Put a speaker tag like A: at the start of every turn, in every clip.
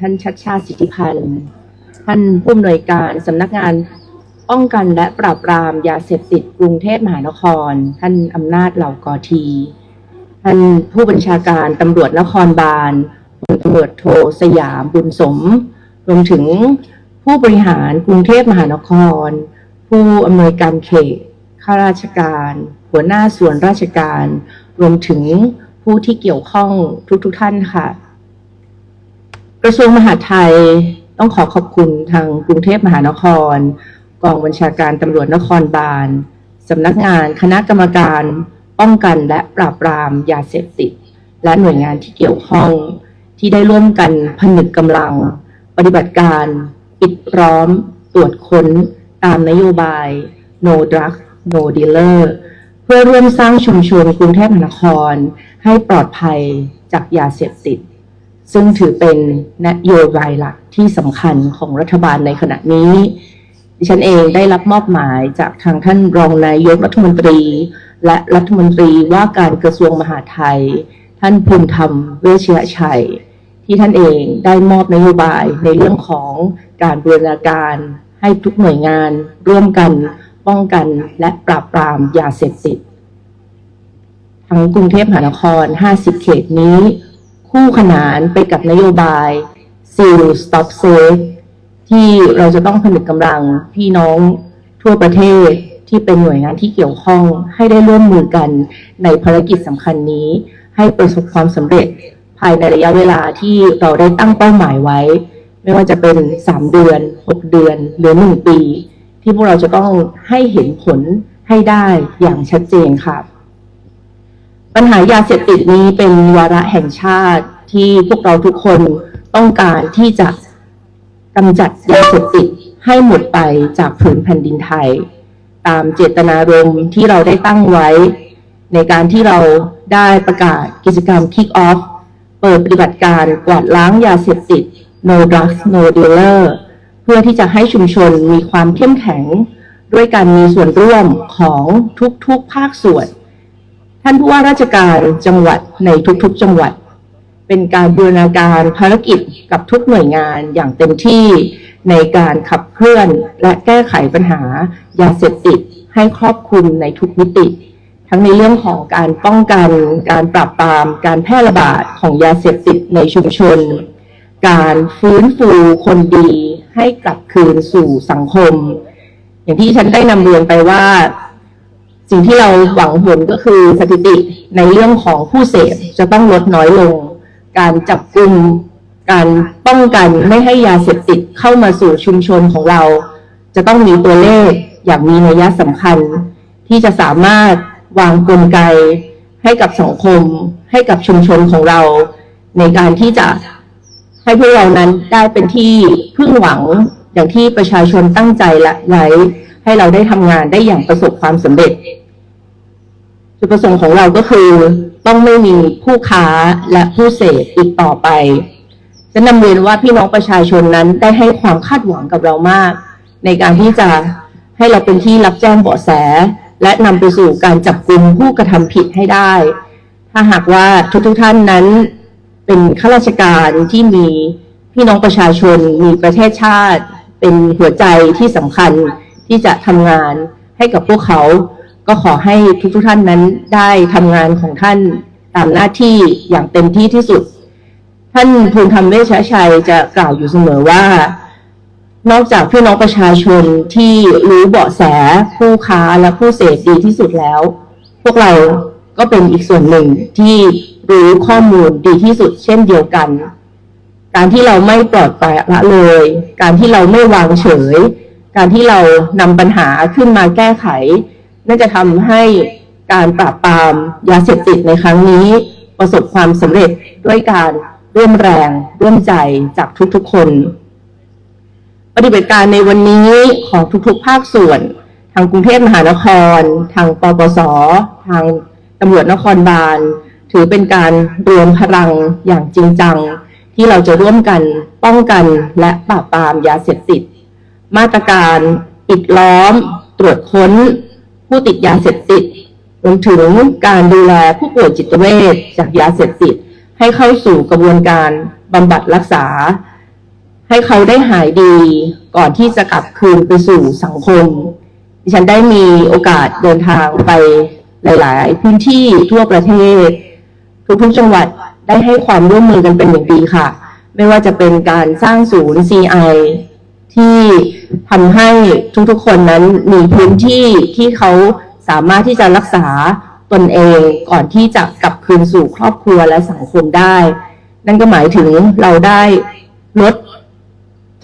A: ท่านชัดชาติสิทธิพันธ์ท่านผู้อำนวยการสำนักงานป้องกันและปราบปรามยาเสพติดกรุงเทพมหานคร ท่านอำนาจเหล่ากอที ท่านผู้บัญชาการตำรวจนครบาลพลตำรวจโทสยามบุญสม รวมถึงผู้บริหารกรุงเทพมหานคร ผู้อำนวยการเขตข้าราชการ หัวหน้าส่วนราชการ รวมถึงผู้ที่เกี่ยวข้องทุกๆทท่านค่ะ กระทรวงมหาดไทยต้องขอขอบคุณทางกรุงเทพมหานคร กองบัญชาการตำรวจนครบาลสำนักงานคณะกรรมการป้องกันและปราบปรามยาเสพติด และหน่วยงานที่เกี่ยวข้องที่ได้ร่วมกันผนึกกำลัง ปฏิบัติการปิดล้อม ตรวจค้น ตามนโยบาย no drug no dealer เพื่อร่วมสร้างชุมชนกรุงเทพมหานคร ให้ปลอดภัยจากยาเสพติด ซึ่งถือเป็นนโยบายหลักที่สำคัญของรัฐบาลในขณะนี้ ดิฉันเองได้รับมอบหมายจากทางท่านรองนายกรัฐมนตรี และรัฐมนตรีว่าการกระทรวงมหาดไทย ท่านภูมิธรรมเวชยชัย ที่ท่านเองได้มอบนโยบายในเรื่องของการบูรณาการให้ทุกหน่วยงานร่วมกันป้องกันและปราบปรามยาเสพติดทั้งกรุงเทพมหานคร 50 เขตนี้ คู่ขนานไปกับนโยบาย Seal Stop Safe ที่เราจะต้องผนึกกำลังพี่น้องทั่วประเทศที่เป็นหน่วยงานที่เกี่ยวข้องให้ได้ร่วมมือกันในภารกิจสำคัญนี้ ให้ประสบความสำเร็จภายในระยะเวลาที่เราได้ตั้งเป้าหมายไว้ ไม่ว่าจะเป็น 3 เดือน 6 เดือน หรือ 1 ปี ที่พวกเราจะต้องให้เห็นผลให้ได้อย่างชัดเจนค่ะ ปัญหายาเสพติดนี้เป็นวาระแห่งชาติที่พวกเราทุกคนต้องการที่จะกำจัดยาเสพติดให้หมดไปจากผืนแผ่นดินไทย ตามเจตนารมณ์ที่เราได้ตั้งไว้ ในการที่เราได้ประกาศกิจกรรม Kick Off เปิดปฏิบัติการกวาดล้างยาเสพติด No Drugs No Dealer เพื่อที่จะให้ชุมชนมีความเข้มแข็ง ด้วยการมีส่วนร่วมของทุกๆภาคส่วน ท่านผู้ว่าราชการจังหวัดในทุกๆจังหวัด เป็นการบูรณาการภารกิจกับทุกหน่วยงานอย่างเต็มที่ในการขับเคลื่อนและแก้ไขปัญหายาเสพติดให้ครอบคลุมในทุกมิติ ทั้งในเรื่องของการป้องกัน การปราบปราม การแพร่ระบาดของยาเสพติดในชุมชน การฟื้นฟูคนดีให้กลับคืนสู่สังคม อย่างที่ฉันได้นำเรียนไปว่า สิ่งที่เราหวังผลก็คือสถิติในเรื่องของผู้เสพจะต้องลดน้อยลง การจับกลุ่มการป้องกันไม่ให้ยาเสพติดเข้ามาสู่ชุมชนของเรา จะต้องมีตัวเลขอย่างมีนัยสำคัญ ที่จะสามารถวางกลไก ให้กับสังคม ให้กับชุมชนของเรา ในการที่จะให้พวกเรานั้นได้เป็นที่พึ่งหวังอย่างที่ประชาชนตั้งใจและไว้ ให้เราได้ทำงานได้อย่างประสบความสำเร็จ จุดประสงค์ของเราก็คือต้องไม่มีผู้ค้าและผู้เสพอีกต่อไปจะนำเรียนว่าพี่น้องประชาชนนั้นได้ให้ความคาดหวังกับเรามาก ในการที่จะให้เราเป็นที่รับแจ้งเบาะแส และนำไปสู่การจับกลุ่มผู้กระทำผิดให้ได้ ถ้าหากว่าทุกๆท่านนั้นเป็นข้าราชการที่มีพี่น้องประชาชนมีประเทศชาติ เป็นหัวใจที่สำคัญ ที่จะทำงานให้กับพวกเขา ก็ขอให้ทุกๆท่านนั้นได้ทำงานของท่านตามหน้าที่อย่างเต็มที่ที่สุด ท่านภูมิธรรมเวชชัยจะกล่าวอยู่เสมอว่า นอกจากพี่น้องประชาชนที่รู้เบาะแสผู้ค้าและผู้เสพดีที่สุดแล้ว พวกเราก็เป็นอีกส่วนหนึ่งที่รู้ข้อมูลดีที่สุดเช่นเดียวกัน การที่เราไม่ปลอดปละเลย การที่เราไม่วางเฉย การที่เรานำปัญหาขึ้นมาแก้ไข น่าจะทำให้การปราบปรามยาเสพติดในครั้งนี้ ประสบความสำเร็จด้วยการร่วมแรงร่วมใจจากทุกๆคน ปฏิบัติการในวันนี้ของทุกๆ ภาคส่วน ทางกรุงเทพมหานคร ทางปปส ทางตำรวจนครบาล ถือเป็นการรวมพลังอย่างจริงจัง ที่เราจะร่วมกันป้องกันและปราบปรามยาเสพติด มาตรการปิดล้อม ตรวจค้น ผู้ติดยาเสพติดรวมถึงการดูแลผู้ป่วยจิตเวชจากยาเสพติด ให้เข้าสู่กระบวนการบำบัดรักษา ให้เขาได้หายดีก่อนที่จะกลับคืนไปสู่สังคม ดิฉันได้มีโอกาสเดินทางไปหลาย ๆ พื้นที่ทั่วประเทศทุกๆจังหวัดได้ให้ความร่วมมือกันเป็นอย่างดีค่ะ ไม่ว่าจะเป็นการสร้างศูนย์ CI ที่ทำให้ทุกๆคนนั้นมีพื้นที่ที่เขาสามารถที่จะรักษาตนเองก่อนที่จะกลับคืนสู่ครอบครัวและสังคมได้ นั่นก็หมายถึงเราได้ลด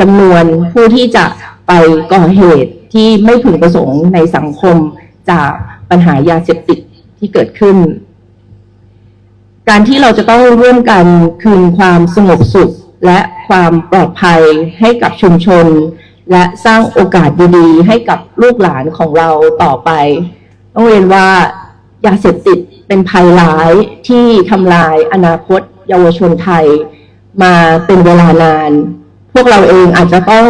A: จำนวนผู้ที่จะไปก่อเหตุที่ไม่พึงประสงค์ในสังคมจากปัญหายาเสพติดที่เกิดขึ้น การที่เราจะต้องร่วมกันคืนความสงบสุข และความปลอดภัยให้กับชุมชน และสร้างโอกาสดีๆ ให้กับลูกหลานของเราต่อไป ต้องเรียนว่ายาเสพติดเป็นภัยร้ายที่ทำลายอนาคตเยาวชนไทย มาเป็นเวลานาน พวกเราเองอาจจะต้อง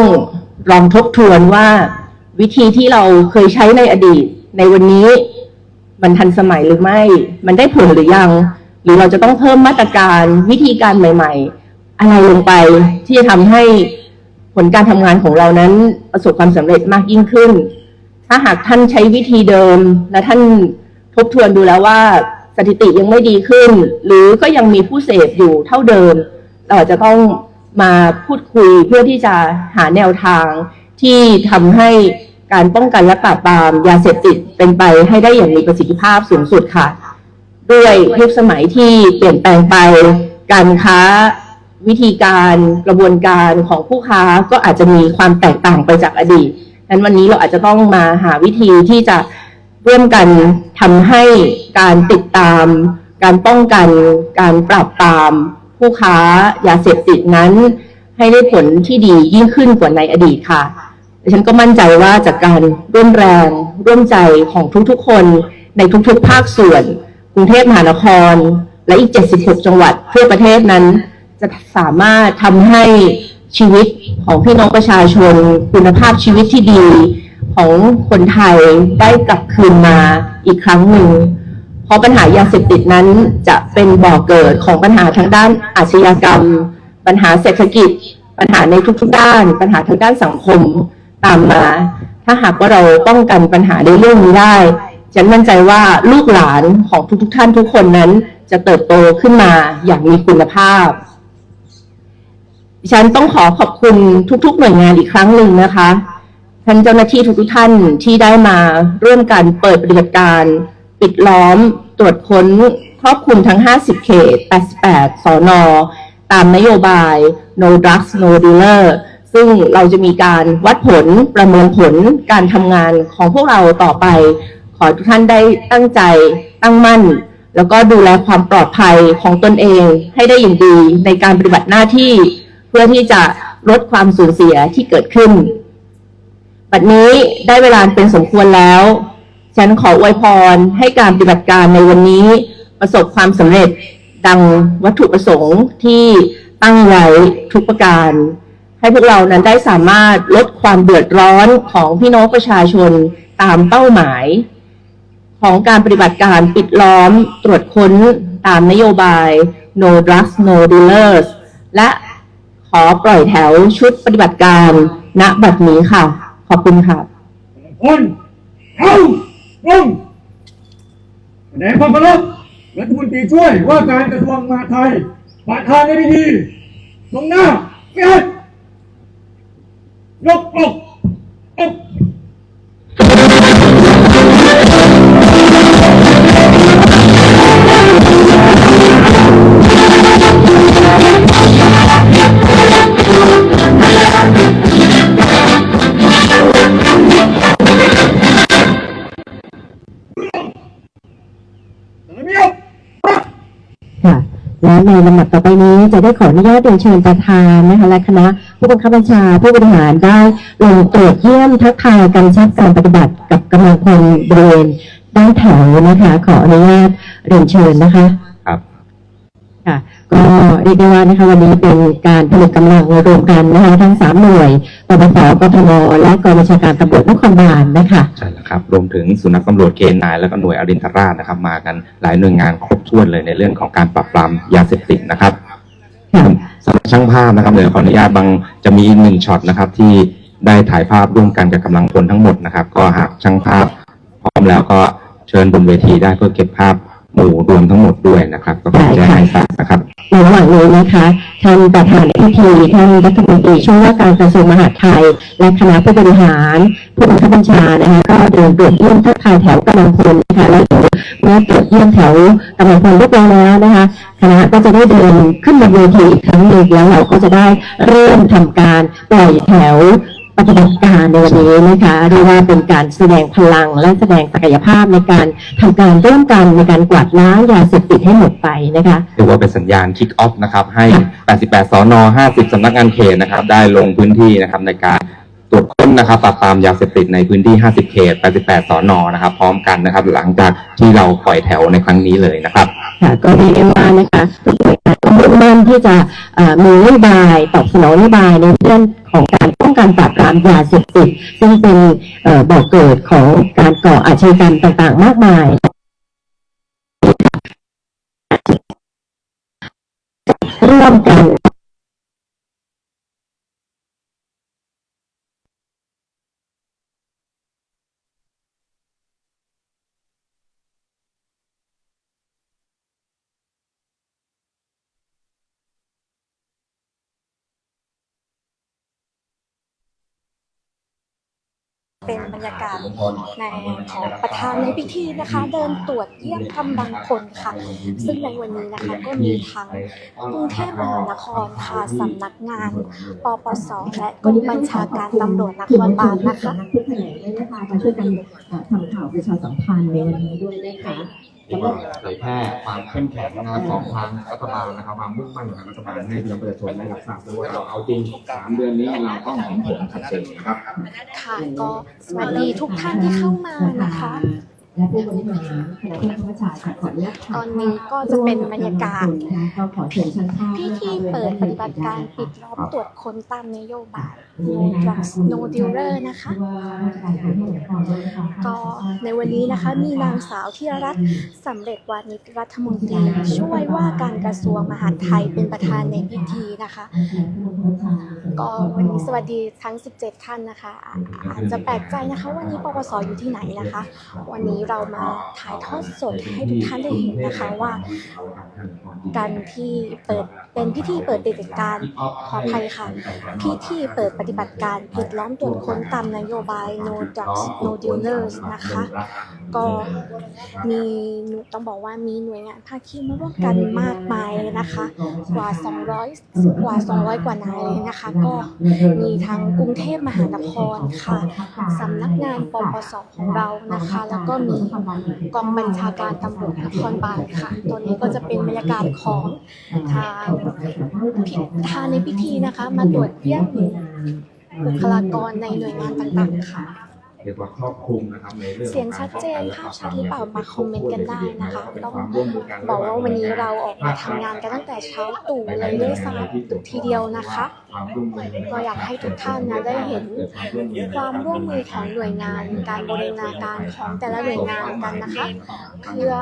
A: ลองทบทวนว่า วิธีที่เราเคยใช้ในอดีต ในวันนี้มันทันสมัยหรือไม่ มันได้ผลหรือยัง หรือเราจะต้องเพิ่มมาตรการวิธีการใหม่ ๆ อะไรลงไปที่จะทำให้ผลการทำงานของเรานั้นประสบความสำเร็จมากยิ่งขึ้น ถ้าหากท่านใช้วิธีเดิม และท่านทบทวนดูแล้วว่าสถิติยังไม่ดีขึ้น หรือก็ยังมีผู้เสพอยู่เท่าเดิม เราอาจจะต้องมาพูดคุยเพื่อที่จะหาแนวทางที่ทำให้การป้องกันและปราบปรามยาเสพติดเป็นไปให้ได้อย่างมีประสิทธิภาพสูงสุดค่ะ ด้วยยุคสมัยที่เปลี่ยนแปลงไปการค้า วิธีการกระบวนการของผู้ค้าก็อาจจะมีความแตกต่างไปจากอดีตดังนั้นวันนี้เราอาจจะต้องมาหาวิธีที่จะร่วมกันทำให้การติดตาม การป้องกัน การปราบปรามผู้ค้ายาเสพติดนั้น ให้ได้ผลที่ดียิ่งขึ้นกว่าในอดีตค่ะดิฉันก็มั่นใจว่าจากการร่วมแรงร่วมใจของทุกๆ คนในทุกๆ ภาคส่วน กรุงเทพมหานคร และอีก 76 จังหวัดทั่วประเทศนั้น จะสามารถทำให้ชีวิตของพี่น้องประชาชน คุณภาพชีวิตที่ดีของคนไทยได้กลับคืนมาอีกครั้งหนึ่ง เพราะปัญหายาเสพติดนั้นจะเป็นบ่อเกิดของปัญหาทางด้านอาชญากรรม ปัญหาเศรษฐกิจ ปัญหาในทุกๆด้าน ปัญหาทางด้านสังคมตามมา ถ้าหากว่าเราป้องกันปัญหาในเรื่องนี้ได้ฉันมั่นใจว่าลูกหลานของทุกๆท่านทุกคนนั้นจะเติบโตขึ้นมาอย่างมีคุณภาพ ดิฉันต้องขอขอบคุณทุก ๆ หน่วยงานอีกครั้งหนึ่งนะคะ ท่านเจ้าหน้าที่ทุกๆท่านที่ได้มาร่วมกันเปิดปฏิบัติการ ปิดล้อมตรวจค้นครอบคลุมทั้ง 50 เขต 88 สอนอ ตามนโยบาย no drugs no dealer ซึ่งเราจะมีการวัดผลประเมินผลการทำงานของพวกเราต่อไป ขอทุกท่านได้ตั้งใจตั้งมั่น แล้วก็ดูแลความปลอดภัยของตนเองให้ได้อย่างดีในการปฏิบัติหน้าที่ เพื่อที่จะลดความสูญเสียที่เกิดขึ้น บัดนี้ได้เวลาเป็นสมควรแล้ว ฉันขออวยพรให้การปฏิบัติการในวันนี้ประสบความสำเร็จดังวัตถุประสงค์ที่ตั้งไว้ทุกประการ ให้พวกเรานั้นได้สามารถลดความเดือดร้อนของพี่น้องประชาชนตามเป้าหมาย ของการปฏิบัติการปิดล้อมตรวจค้นตามนโยบาย no drugs no dealers และ ขอปล่อยแถวชุดปฏิบัติการณบัดนี้ค่ะ ขอบคุณค่ะ
B: คนเข้าลงแสดงความเคารพรัฐมนตรีช่วยว่าการกระทรวงมหาดไทยประธานในพิธีตรงหน้าเกิยกอกอก
C: ในลำดับต่อไปนี้จะได้ขออนุญาตเรียนเชิญประธานนะคะและคณะผู้บังคับบัญชาผู้บริหารได้ลงตรวจเยี่ยมทักทายการชับการปฏิบัติกับกำลังพลบริเวณด้านแถวนะคะขออนุญาตเรียนเชิญนะคะ
D: ครับ
C: ค่ะ ก็เรียกได้ว่านะคะวันนี้เป็นการผลิตกำลังรวมกันนะคะทั้งสามหน่วยปปสกทมและกองบัญชาการตำรวจนครบาลนะคะ
D: ใช่แล้วครับรวมถึงสุนัขตำรวจเคนายแล้วก็หน่วยอรินทราชนะครับ มากันหลายหน่วยงานครบถ้วนเลยในเรื่องของการปราบปรามยาเสพติดนะครับ
C: ค่ะ
D: สำหรับช่างภาพนะครับเดี๋ยวขออนุญาตบางจะมีหนึ่งช็อตนะครับ ที่ได้ถ่ายภาพร่วมกันกับกำลังพลทั้งหมดนะครับ ก็หากช่างภาพพร้อมแล้วก็เชิญบนเวทีได้เพื่อเก็บภาพหมู่รวมทั้งหมดด้วยนะครับ ก็ขอแจ้งให้ทราบนะค ระ
C: หว่างนี้นะคะท่านประธานพิธีท่านรัฐมนตรีช่วยว่าการกระทรวงมหาดไทย และคณะผู้บริหาร ผู้บังคับบัญชานะคะก็เดินตรวจเยี่ยมทักทายแถวกำลังพลนะคะแล้วเดี๋ยวเมื่อตรวจเยี่ยมแถวกำลังพลเรียบร้อยแล้วนะคะคณะก็จะได้เดินขึ้นบนเวทีอีกครั้งหนึ่งแล้วเราก็จะได้เริ่มทำการปล่อยแถว ปฏิบัติการในวันนี้นะคะเรียกว่าเป็นการแสดงพลังและแสดงศักยภาพในการทำการร่วมกันในการกวาดล้างยาเสพติดให้หมดไปนะคะ
D: ถือว่าเป็นสัญญาณคิกออฟนะครับ ให้ 88สน50สำนักงานเขตนะครับ ได้ลงพื้นที่นะครับในการตรวจค้นนะครับปราบปรามยาเสพติดในพื้นที่ 50 เขต 88สนนะครับ พร้อมกันนะครับ หลังจากที่เราปล่อยแถวในครั้งนี้เลยนะครับ
C: ค่ะ ก็เรียกได้ว่านะคะทุกหน่วย งานก็มุ่งมั่นที่จะมีนโยบายตอบสนองนโยบายในเรื่องของการป้องกันปราบปรามยาเสพติดซึ่งเป็นเบ่อกเกิดของการก่ออาชญากรรมต่างๆ มากมายร่วมกัน
E: เป็นบรรยากาศในของประธานในพิธีนะคะ เดินตรวจเยี่ยมกำลังพลค่ะ ซึ่งในวันนี้นะคะก็มีทั้งกรุงเทพมหานครค่ะสำนักงานปปสและกองบัญชาการตำรวจนครบาลนะคะ
C: ผู้แถลงด้วยนะคะมาช่วยกันทำข่าวประชาสัมพันธ์ในวันนี้ด้วยนะคะ
F: เผยแพร่ความเข้มแข็งนะครับของทางรัฐบาลนะครับความมุ่งมั่นของทางรัฐบาลให้พี่น้องประชาชนได้รับทราบด้วยว่าเราเอาจริงสามเดือนนี้เราต้องเห็นผลชัดเจนนะครับ
E: ค่ะก็สวัสดีทุกท่านที่เข้ามานะคะ
C: และผู้บริหารคณะผู้บังคับบัญชาค่ะขออนุญาต
E: ตอนนี้ก็จะเป็นบรรยากาศ
C: ก็ขอเชิญช่างภาพ
E: พิธีเปิดปฏิบัติการปิดล้อมตรวจค้นตามนโยบาย No Drugs No Dealer นะคะ ก็ในวันนี้นะคะมีนางสาวธีรรัตน์สำเร็จวานิชรัฐมนตรีช่วยว่าการกระทรวงมหาดไทยเป็นประธานในพิธีนะคะ ก็วันนี้สวัสดีทั้ง 17 ท่านนะคะอ่าอาจจะแปลกใจนะคะวันนี้ปปสอยู่ที่ไหนนะคะ วันนี้เรามาถ่ายทอดสดให้ทุกท่านได้เห็นนะคะว่า การที่เปิดเป็นพิธีเปิดปฏิบัติการขออภัยค่ะ พิธีเปิดปฏิบัติการปิดล้อมตรวจค้นตามนโยบาย No Drugs No Dealers นะคะ ก็มีหนูต้องบอกว่ามีหน่วยงานภาคีมาร่วมกันมากมายเลยนะคะ กว่า 200 กว่า 200 กว่านายเลยนะคะ ก็มีทั้งกรุงเทพมหานครค่ะสำนักงานปปสของเรานะคะ แล้วก็มีกองบัญชาการตำรวจนครบาลค่ะตัวนี้ก็จะเป็นบรรยากาศของทางพิธานในพิธีนะคะ มาตรวจเยี่ยมบุคลากรในหน่วยงานต่างๆค่ะ
F: เรียกว่าครอบคลุมนะครับในเรื่อง
E: เสียงชัดเจนภาพชัดหรือเปล่ามาคอมเมนต์กันได้นะคะต้องบอกว่าวันนี้เราออกมาทำงานกันตั้งแต่เช้าตรู่เลยด้วยซ้ำทีเดียวนะคะ ก็อยากให้ทุกท่านนะได้เห็นความร่วมมือของหน่วยงาน การบริหารการของแต่ละหน่วยงานกันนะคะเพื่อ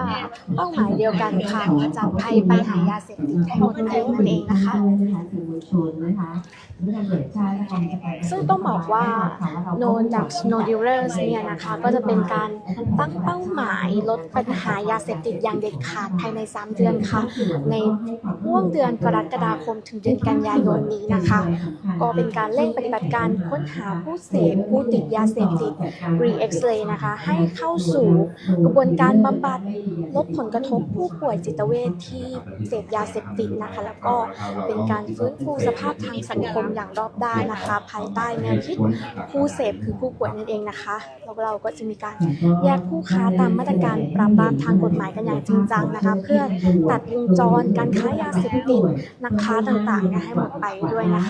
E: เป้าหมายเดียวกันค่ะจับภัยปัญหายาเสพติดให้หมดไปนั่นเองนะคะซึ่งต้องบอกว่า No Drugs No Dealers เนี่ยนะคะก็จะเป็นการตั้งเป้าหมายลดปัญหายาเสพติดอย่างเด็ดขาดภายใน 3 เดือนค่ะ ในห่วงเดือนกรกฎาคมถึงเดือนกันยายนนี้นะคะก็เป็นการเร่งปฏิบัติการค้นหาผู้เสพผู้ติดยาเสพติด re-x-ray นะคะ ให้เข้าสู่กระบวนการบำบัดลดผลกระทบผู้ป่วยจิตเวชที่เสพยาเสพติดนะคะ แล้วก็เป็นการฟื้นฟูสภาพทางสังคมอย่างรอบด้านนะคะ ภายใต้แนวคิดผู้เสพคือผู้ป่วยนั่นเองนะคะแล้วเราก็จะมีการแยกผู้ค้าตามมาตรการปราบปรามทางกฎหมายกันอย่างจริงจังนะคะเพื่อตัดวงจรการค้ายาเสพติดนักค้าต่างๆให้หมดไปด้วยนะคะ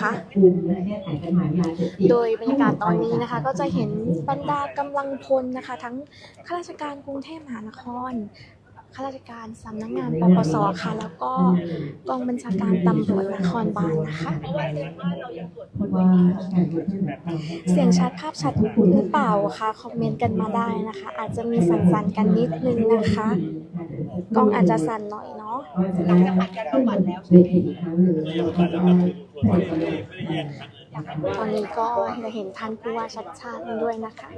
E: โดยบรรยากาศตอนนี้นะคะ ก็จะเห็นบรรดากำลังพลนะคะ ทั้งข้าราชการกรุงเทพมหานครข้าราชการสำนักงานปปสค่ะ แล้วก็กองบัญชาการตำรวจนครบาลนะคะเสียงชัดภาพชัดหรือเปล่าคะคอมเมนต์กันมาได้นะคะ อาจจะมีสั่นๆกันนิดนึงนะคะกล้องอาจจะสั่นหน่อยเนาะ
G: หลังจากผ่านการบำบัดแล้วเวทีอีกครั้งหนึ่ Bueno, bueno.
E: ตอนนี้ก็จะเห็นท่านผู้ว่าชัดชาติด้วยนะคะ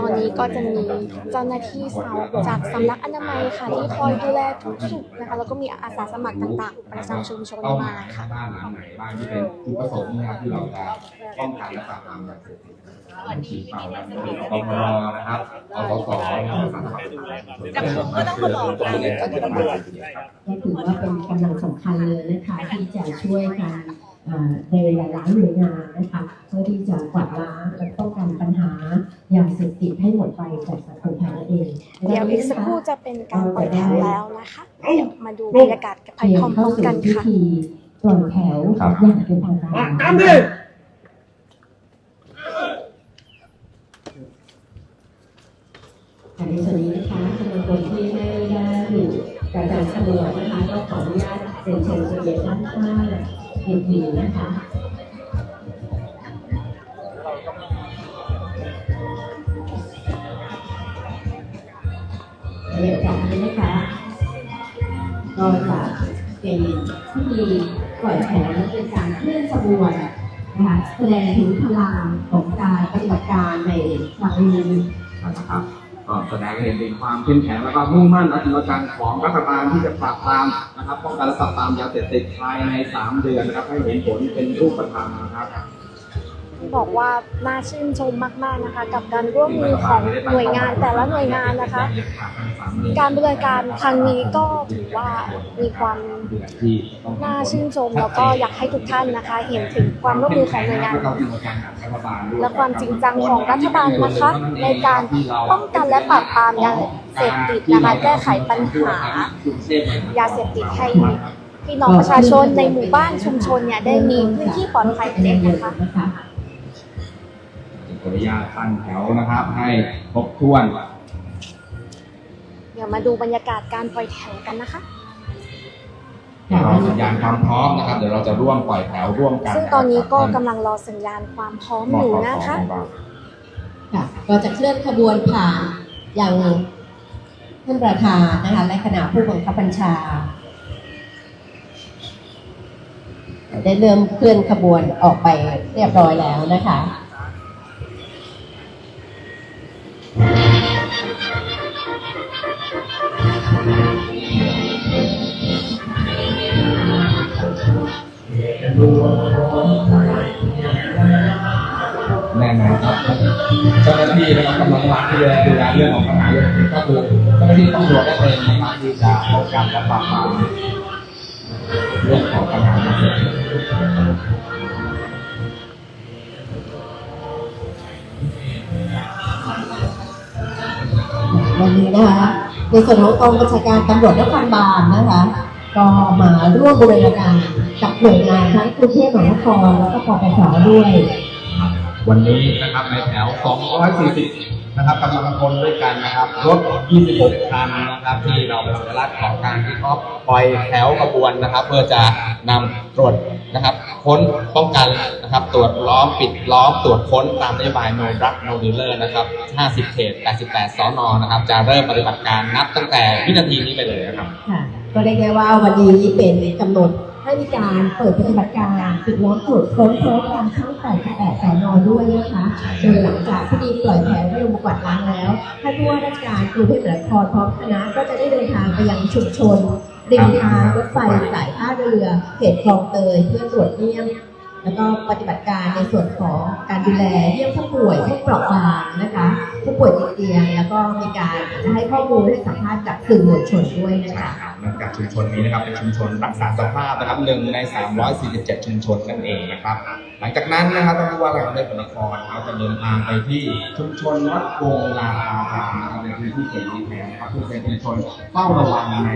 E: ตอนนี้ก็จะมีเจ้าหน้าที่สาวจากสำนักอนามัยค่ะที่คอยดูแลทุกสุขนะคะแล้วก็มีอาสาสมัครต่างๆ ประจำชุมชน
F: เป้าห
E: มา
F: มา
E: ค่ะ
F: บ้านหลังไหนบ้างที่เป็นจุดประสงค์นะครับที่เราจะป้องกันและปราบปรามยาเสพติดฉีดเป่าแล้วมีปปรนะครับอสสนะครับจับกุมก็ต้องมาบอกกัน
G: ก็ถือว่าเป็นกำลังสำคัญเลยนะคะที่จะช่วยกันเอ่อในหลายๆหน่วยงานนะคะเพื่อที่จะกวาดล้างและป้องกันปัญหายาเสพติดให้หมดไปจากสังคมไทยนั่นเอง
E: เดี๋ยวอีกสักครู่จะเป็นการปล่อยแถวแล้วนะคะเดี๋ยวมาดูบรรยากาศกันไป
G: เตรีย
E: พ
G: มเข้า
E: ร้อม
G: สู่
E: ๆกัน
G: พิ
E: ค่ะ
G: ธีปล่อยแถวอย่างเป็นทางการ
C: ตามดิ
G: ในส่วนนี้นะคะจำนวนคนที่ไม่ได้อยู่ประจำขบวนนะคะก็ขออนุญาต เรียนเชิญบริเวณด้านข้างเวทีนะคะบรรยากาศนี้นะคะก็จะเป็นพิธีปล่อยแถวและเป็นการเคลื่อนขบวนนะคะแสดงถึงพลังของการปฏิบัติการในครั้งนี้
F: นะครับ ก็แสดงให้เห็นถึงความเข้มแข็งแล้วก็มุ่งมั่นและจริงจังของรัฐบาลที่จะปราบปรามนะครับป้องกันและปราบปรามยาเสพติดภายใน 3 เดือนนะครับให้เห็นผลเป็นรูปธรรมนะครับ
E: บอกว่าน่าชื่นชมมาก ๆนะคะ กับการร่วมมือของหน่วยงานแต่ละหน่วยงานนะคะ การบริการครั้งนี้ก็ถือว่ามีความน่าชื่นชมแล้วก็อยากให้ทุกท่านนะคะ เห็นถึงความร่วมมือของหน่วยงาน และความจริงจังของรัฐบาลนะคะ ในการป้องกันและปราบปรามยาเสพติดนะคะแก้ไขปัญหายาเสพติดให้พี่น้องประชาชนในหมู่บ้านชุมชนเนี่ยได้มีพื้นที่ปลอดภัยเด็กนะคะ
F: ออนุญาตตั้งแถวนะครับ ให้ครบถ้วน
E: เดี๋ยวมาดูบรรยากาศการปล่อยแถวกันนะคะ
F: เราสัญญาณความพร้อมนะครับ เดี๋ยวเราจะร่วมปล่อยแถวร่วมกัน
E: ซึ่งตอนนี้ก็กำลังรอสัญญาณความพร้อมอยู่นะคะ
G: ค่ะก็จะเคลื่อนขบวนผ่านอย่างท่านประธานนะคะและคณะผู้บังคับบัญชา ได้เริ่มเคลื่อนขบวนออกไปเรียบร้อยแล้วนะคะ
F: แน่นอนครับเจ้าหน้าที่นะครับกำลังหลักที่จะดูแลเรื่องของปัญหายาเสพติดก็คือเจ้าหน้าที่ตำรวจนั่นเองนะครับที่จะป้องกันและปราบปรามเรื่องของปัญหาเสพติด
G: วันนี้นะคะในส่วนของกองบัญชาการตำรวจนครบาลนะคะ ก็มาร่วมบริการกับหน่วยงานทั้งกรุงเทพมหานครแล้วก็ปปสด้วย
F: วันนี้นะครับในแถว 240 นะครับกำลังพลด้วยกันนะครับรถ 26 คันนะครับที่เราเป็นสัญลักษณ์ของการที่เขาปล่อยแถวขบวนนะครับ เพื่อจะนำตรวจนะครับ ค้นป้องกันนะครับ ตรวจล้อมปิดล้อมตรวจค้นตามนโยบาย no drug no dealer นะครับ 50 เขต 88 สอนอนะครับ จะเริ่มปฏิบัติการนับตั้งแต่วินาทีนี้ไปเลยนะครับ
G: ค่ะ ก็เรียกได้ว่าวันนี้เป็นกำหนดให้มีการเปิดปฏิบัติการปิดล้อมตรวจค้นพร้อมกันทั้งแต่แปดสอนอด้วยนะคะโดยหลังจากพิธีปล่อยแถวได้ลงมากวาดล้างแล้วท่านผู้ว่าราชการกรุงเทพมหานครพร้อมคณะก็จะได้เดินทางไปยังชุมชนริมทางรถไฟสายท่าเรือเขตคลองเตยเพื่อตรวจเยี่ยม แล้วก็ปฏิบัติการในส่วนของการดูแลเยี่ยมผู้ป่วยผู้เปราะบางนะคะ ผู้ป่วยติดเตียง แล้วก็มีการจะให้ข้อมูลให้สัมภาษณ์กับสื่อมวลชนด้วยนะคะ
F: นื่องจากชุมชนนี้นะครับเป็นชุมชนรักษาสภาพนะครับหนึ่งใน 347 ชุมชนนั่นเองนะครับ หลังจากนั้นนะครับท่านผู้ว่าการกรุงเทพมหานครเขาจะเดินทางไปที่ชุมชนวัดโพงลาภารามนะครับในพื้นที่เขตนี้แทนนะครับซึ่งเป็นชุมชนเฝ้าระวังใน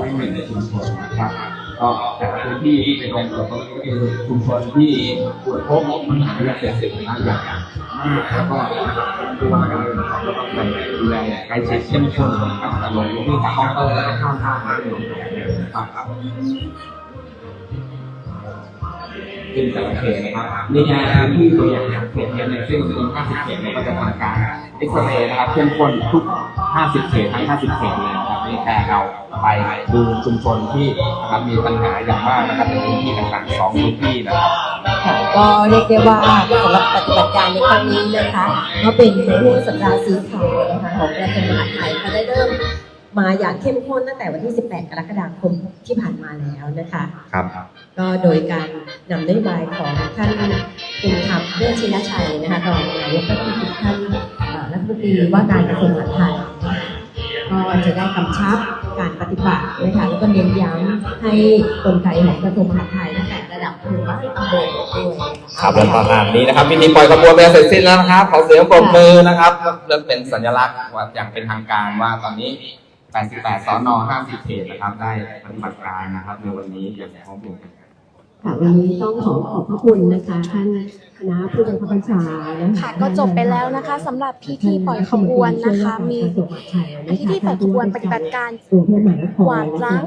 F: 201ชุมชนนะครับ ก็แต่ละพื้นที่ที่เป็นองค์ประกอบก็คือชุมชนที่ตรวจพบปัญหายาเสพติดนะอย่างแล้วก็ตัวการก็ต้องดูแลอย่างใกล้ชิดเข้มข้นนะครับลงพื้นที่ตามเคาน์เตอร์และข้างทางนะครับซึ่งแต่ละเขตนะครับในี่แค่พื้นที่ตัวอย่างเขตเนี่ยในซึ่งเป็น50เขตเนี่ยก็จะทำการเอ็กซเรย์นะครับเข้มข้นทุก 50เขตทั้ง 50เขตเลย นะครับนี่แค่เราไปดูชุมชนที่นะครับมีปัญหาอย่างมากนะครับในพื้นที่ต่างๆสองพื้นที่นะครับ
C: ค่ะก็เรียกได้ว่าสำหรับปฏิบัติการในครั้งนี้นะคะก็เป็นในห่วงสัปดาห์สีขาวนะคะของกระทรวงมหาดไทยก็ได้เริ่มมาอย่างเข้มข้นตั้งแต่วันที่ 18 กรกฎาคมที่ผ่านมาแล้วนะคะ
D: ครับ
C: ก็โดยการนำนโยบายของท่านภูมิธรรมเวชชินชัยนะคะรองนายกรัฐมนตรีท่านเอ่อรัฐมนตรีว่าการกระทรวงมหาดไทยนะคะ ก็จะได้กำชับการปฏิบัตินะคะแล้วก็เน้นย้ำให้กลไกของกระทรวงมหาดไทยตั้งแต่ระดับหมู่บ้านตำบลด้วย
F: ครับและประมาณนี้นะครับพิธีปล่อยขบวนไปเสร็จสิ้นแล้วนะครับขอเสียงปรบมือนะครับเริ่มเป็นสัญลักษณ์ว่าอย่างเป็นทางการว่าตอนนี้ 88 สอนอ50 เขตนะครับได้ปฏิบัติการนะครับในวันนี้อย่างพร้อมเพรียงกัน
C: ค่ะวันนี้ต้องขอขอบพระคุณนะคะท่าน คณะผู้บังคับบัญชานะคะ
E: ค่ะก็จบไปแล้วนะคะสำหรับพิธีปล่อยขบวนนะคะ มีพิธีปล่อยขบวนปฏิบัติการ
C: กรุงเทพมหานคร
E: กวาดล้าง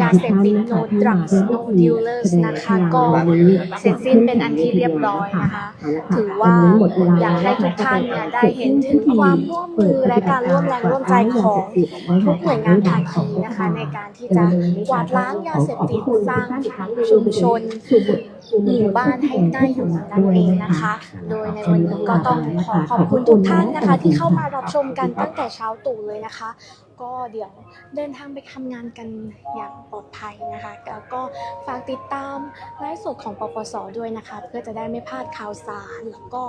E: ยาเสพติด no drugs no dealers นะคะก็เสร็จสิ้นเป็นอันที่เรียบร้อยนะคะ ถือว่าอยากให้ทุกท่านเนี่ยได้เห็นถึงความร่วมมือและการร่วมแรงร่วมใจของทุกหน่วยงานภาคีนะคะ ในการที่จะกวาดล้างยาเสพติดสร้างชุมชน หมู่บ้านให้ได้อยู่นั่นเองนะคะ โดยในวันนี้ก็ต้องขอขอบคุณทุกท่านนะคะ ที่เข้ามารับชมกันตั้งแต่เช้าตรู่เลยนะคะ ก็เดี๋ยวเดินทางไปทำงานกันอย่างปลอดภัยนะคะแล้วก็ฝากติดตามไลฟ์สดของปปสด้วยนะคะ เพื่อจะได้ไม่พลาดข่าวสารแล้วก็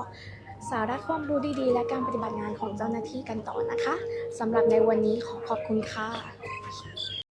E: สาระความรู้ดีๆ และการปฏิบัติงานของเจ้าหน้าที่กันต่อนะคะสำหรับในวันนี้ขอขอบคุณค่ะ